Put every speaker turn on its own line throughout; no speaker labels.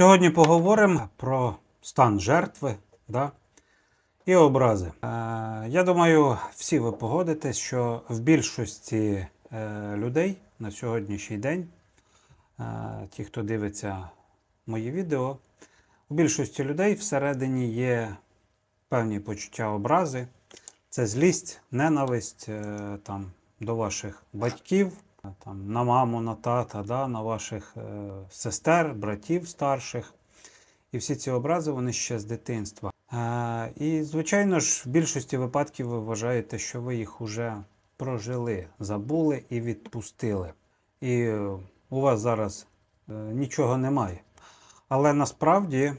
Сьогодні поговоримо про стан жертви да, і образи. Е, я думаю, всі ви погодитесь, що в більшості е, людей на сьогоднішній день, е, ті, хто дивиться мої відео, у більшості людей всередині є певні почуття образи. Це злість, ненависть е, там, до ваших батьків, там, на маму, на тата, да, на ваших е, сестер, братів старших. І всі ці образи вони ще з дитинства. Е, і, звичайно ж, в більшості випадків ви вважаєте, що ви їх уже прожили, забули і відпустили. І е, у вас зараз е, нічого немає. Але насправді е,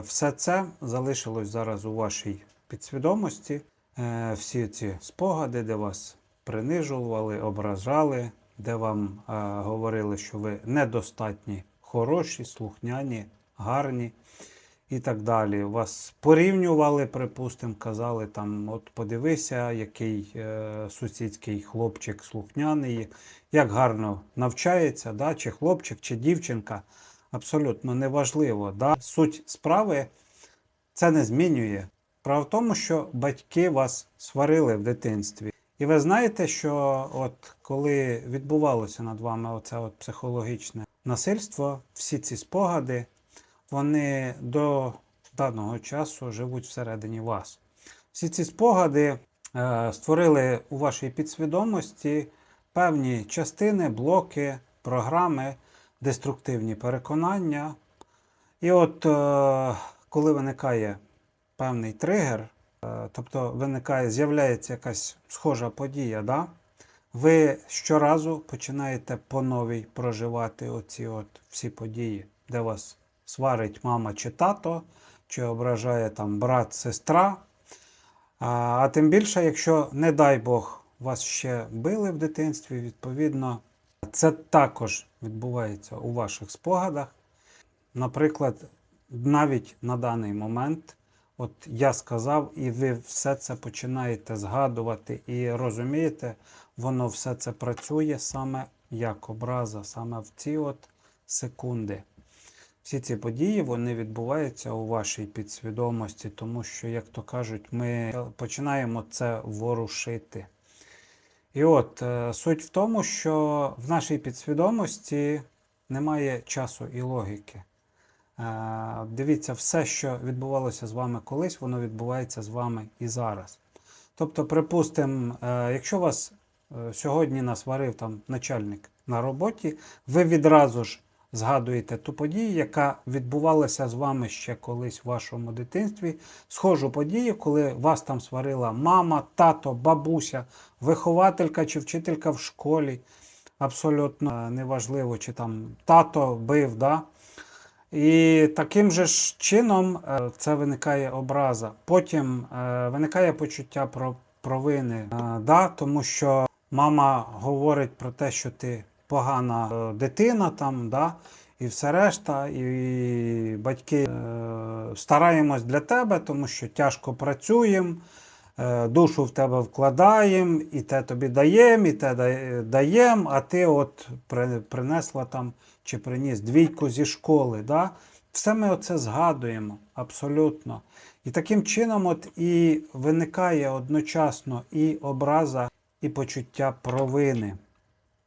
все це залишилось зараз у вашій підсвідомості. Е, всі ці спогади, де вас принижували, ображали, де вам е, говорили, що ви недостатні, хороші, слухняні, гарні і так далі. Вас порівнювали, припустимо, казали там: от подивися, який е, сусідський хлопчик слухняний, як гарно навчається, да? чи хлопчик, чи дівчинка. Абсолютно неважливо. Да? Суть справи це не змінює. Справа в тому, що батьки вас сварили в дитинстві. І ви знаєте, що от коли відбувалося над вами оце от психологічне насильство, всі ці спогади, вони до даного часу живуть всередині вас. Всі ці спогади е, створили у вашій підсвідомості певні частини, блоки, програми, деструктивні переконання. І от е, коли виникає певний тригер, тобто виникає, з'являється якась схожа подія, да? ви щоразу починаєте по новій проживати оці от всі події, де вас сварить мама чи тато, чи ображає там брат, сестра. А, а тим більше, якщо, не дай Бог, вас ще били в дитинстві, відповідно, це також відбувається у ваших спогадах. Наприклад, навіть на даний момент, от я сказав, і ви все це починаєте згадувати і розумієте, воно все це працює саме як образа, саме в ці от секунди. Всі ці події вони відбуваються у вашій підсвідомості, тому що, як то кажуть, ми починаємо це ворушити. І от е, суть в тому, що в нашій підсвідомості немає часу і логіки. Е, Дивіться, все, що відбувалося з вами колись, воно відбувається з вами і зараз. Тобто, припустимо, е, якщо вас е, сьогодні насварив там начальник на роботі, ви відразу ж згадуєте ту подію, яка відбувалася з вами ще колись в вашому дитинстві. Схожу подію, коли вас там сварила мама, тато, бабуся, вихователька чи вчителька в школі. Абсолютно неважливо, чи там тато бив. Да? І таким же ж чином е, це виникає образа. Потім е, виникає почуття про провини, Е, да, тому що мама говорить про те, що ти погана дитина, там, да, і все решта, і батьки стараємось для тебе, тому що тяжко працюємо. Е, Душу в тебе вкладаємо, і те тобі даємо, і те даємо, а ти от принесла там чи приніс двійку зі школи. Да? Все ми оце згадуємо абсолютно. І таким чином от і виникає одночасно і образа, і почуття провини.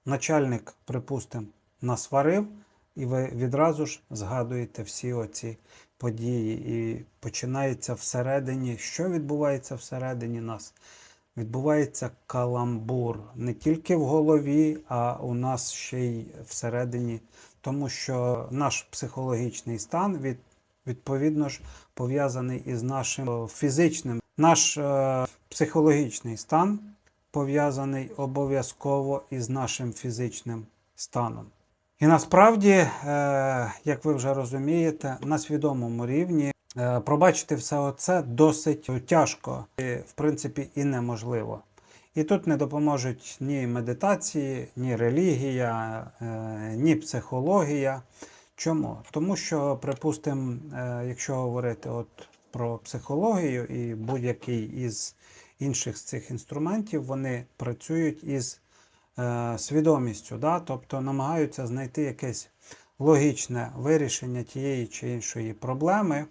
Начальник, припустимо, насварив, і ви відразу ж згадуєте всі оці події. І починається всередині. Що відбувається всередині нас? Відбувається каламбур не тільки в голові, а у нас ще й всередині, тому що наш психологічний стан від, відповідно ж пов'язаний із нашим фізичним. Наш е, психологічний стан пов'язаний обов'язково із нашим фізичним станом. І насправді, е, як ви вже розумієте, на свідомому рівні е, пробачити все оце досить тяжко, і, в принципі, і неможливо. І тут не допоможуть ні медитації, ні релігія, е, ні психологія. Чому? Тому що, припустимо, якщо говорити от про психологію і будь-який із інших з цих інструментів, вони працюють із свідомістю, да? тобто намагаються знайти якесь логічне вирішення тієї чи іншої проблеми.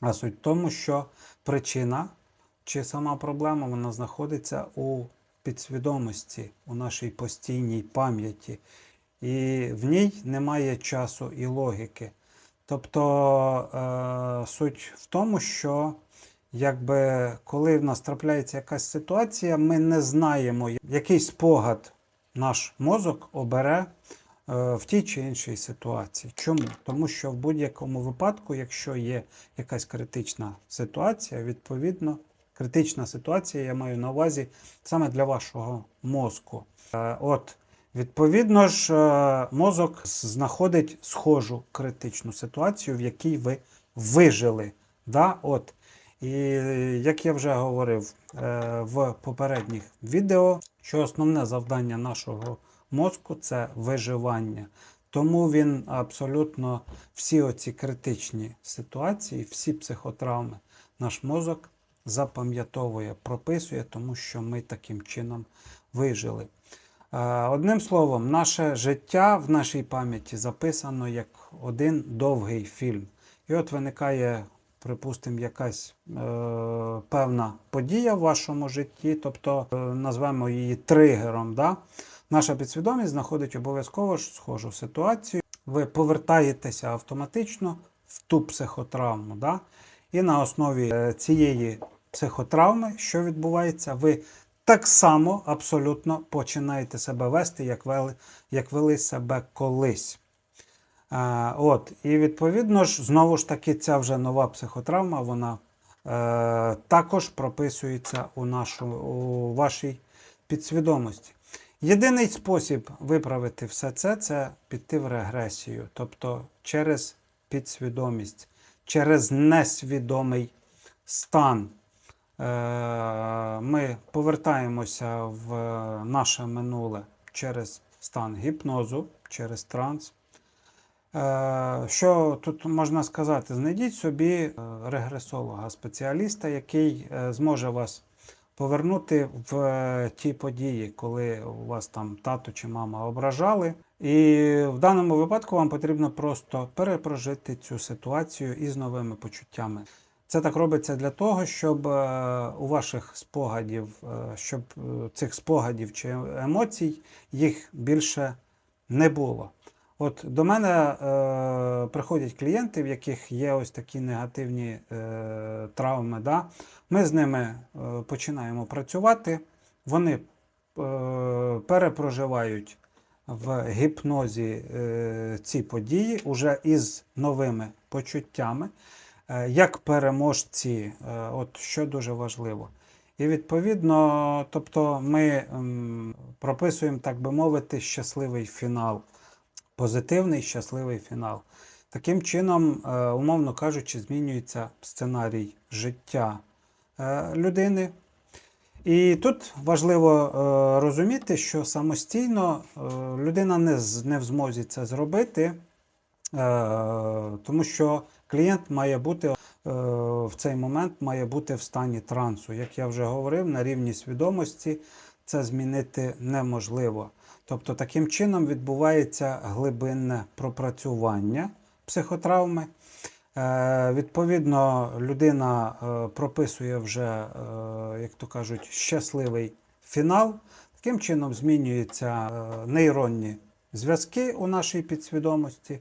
А суть в тому, що причина чи сама проблема вона знаходиться у підсвідомості, у нашій постійній пам'яті. І в ній немає часу і логіки. Тобто е, суть в тому, що якби коли в нас трапляється якась ситуація, ми не знаємо, який спогад наш мозок обере е, в тій чи іншій ситуації. Чому? Тому що в будь-якому випадку, якщо є якась критична ситуація, відповідно, критична ситуація, я маю на увазі саме для вашого мозку. Е, От, відповідно ж, е, мозок знаходить схожу критичну ситуацію, в якій ви вижили. Да? От. І як я вже говорив е, в попередніх відео, що основне завдання нашого мозку це виживання. Тому він абсолютно всі оці критичні ситуації, всі психотравми, наш мозок запам'ятовує, прописує, тому що ми таким чином вижили. Е, Одним словом, наше життя в нашій пам'яті записано як один довгий фільм. І от виникає, припустимо, якась е, певна подія в вашому житті, тобто е, назвемо її тригером. Да? Наша підсвідомість знаходить обов'язково схожу ситуацію. Ви повертаєтеся автоматично в ту психотравму. Да? І на основі е, цієї психотравми, що відбувається, ви так само абсолютно починаєте себе вести, як вели, як вели себе колись. Е, от, і відповідно ж, знову ж таки, ця вже нова психотравма, вона е, також прописується у, нашу, у вашій підсвідомості. Єдиний спосіб виправити все це це піти в регресію, тобто через підсвідомість, через несвідомий стан. Е, Ми повертаємося в наше минуле через стан гіпнозу, через транс. Е, Що тут можна сказати? Знайдіть собі е, регресолога, спеціаліста, який е, зможе вас повернути в ті події, коли у вас там тато чи мама ображали. І в даному випадку вам потрібно просто перепрожити цю ситуацію із новими почуттями. Це так робиться для того, щоб у ваших спогадів, щоб цих спогадів чи емоцій їх більше не було. От до мене е, приходять клієнти, в яких є ось такі негативні е, травми. Да? Ми з ними е, починаємо працювати, вони е, перепроживають в гіпнозі е, ці події уже із новими почуттями, е, як переможці, е, от що дуже важливо. І відповідно, тобто ми м, прописуємо, так би мовити, щасливий фінал позитивний щасливий фінал. Таким чином, е, умовно кажучи, змінюється сценарій життя е, людини. І тут важливо е, розуміти, що самостійно людина не, в змозі це зробити, тому що клієнт має бути в цей момент має бути в стані трансу. Як я вже говорив, на рівні свідомості це змінити неможливо. Тобто таким чином відбувається глибинне пропрацювання психотравми. Е, відповідно, людина е, прописує вже, е, як то кажуть, щасливий фінал. Таким чином змінюються нейронні зв'язки у нашій підсвідомості.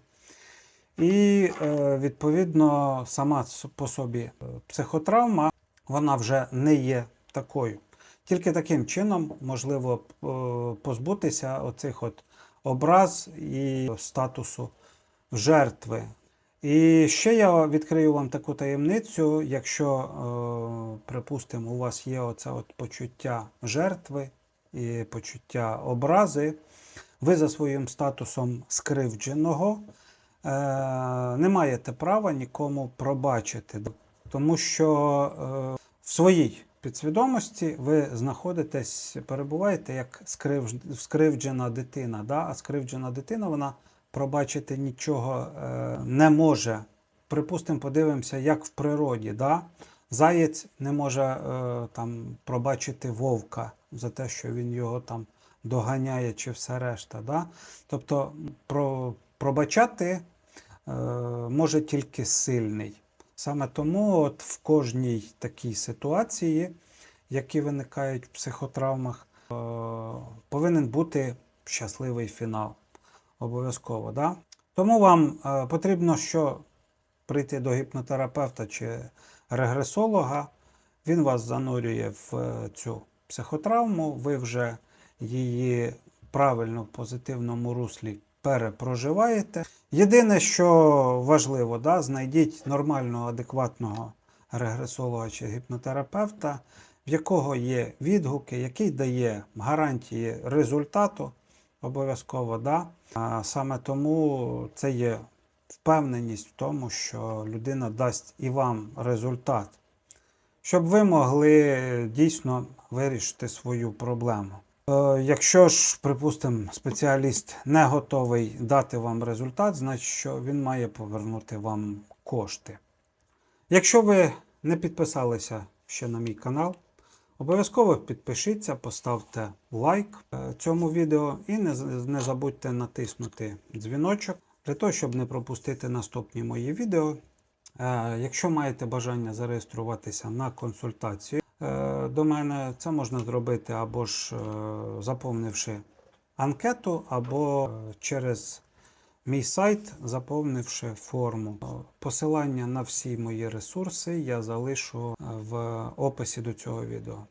І, відповідно, сама по собі психотравма вона вже не є такою. Тільки таким чином можливо е, позбутися оцих от образ і статусу жертви. І ще я відкрию вам таку таємницю, якщо, е, припустимо, у вас є оце от почуття жертви і почуття образи, ви за своїм статусом скривдженого е, не маєте права нікому пробачити, тому що в своїй підсвідомості ви знаходитесь, перебуваєте як скрив- скривджена дитина. Да? А скривджена дитина вона пробачити нічого е, не може. Припустимо, подивимося, як в природі. Да? Заєць не може е, там, пробачити вовка за те, що він його там доганяє чи все решта. Да? Тобто про пробачати е, може тільки сильний. Саме тому от в кожній такій ситуації, які виникають в психотравмах, е, повинен бути щасливий фінал. Обов'язково. Да? Тому вам е, потрібно що прийти до гіпнотерапевта чи регресолога. Він вас занурює в е, цю психотравму, ви вже її правильно в позитивному руслі перепроживаєте. Єдине, що важливо, да, знайдіть нормального, адекватного регресолога чи гіпнотерапевта, в якого є відгуки, який дає гарантії результату. Обов'язково, да. А саме тому це є впевненість в тому, що людина дасть і вам результат, щоб ви могли дійсно вирішити свою проблему. Е, Якщо ж, припустимо, спеціаліст не готовий дати вам результат, значить, що він має повернути вам кошти. Якщо ви не підписалися ще на мій канал, обов'язково підпишіться, поставте лайк е, цьому відео і не, забудьте натиснути дзвіночок для того, щоб не пропустити наступні мої відео. Е, Якщо маєте бажання зареєструватися на консультацію до мене, це можна зробити або ж е, заповнивши анкету, або е, через мій сайт, заповнивши форму. Е, Посилання на всі мої ресурси я залишу е, в описі до цього відео.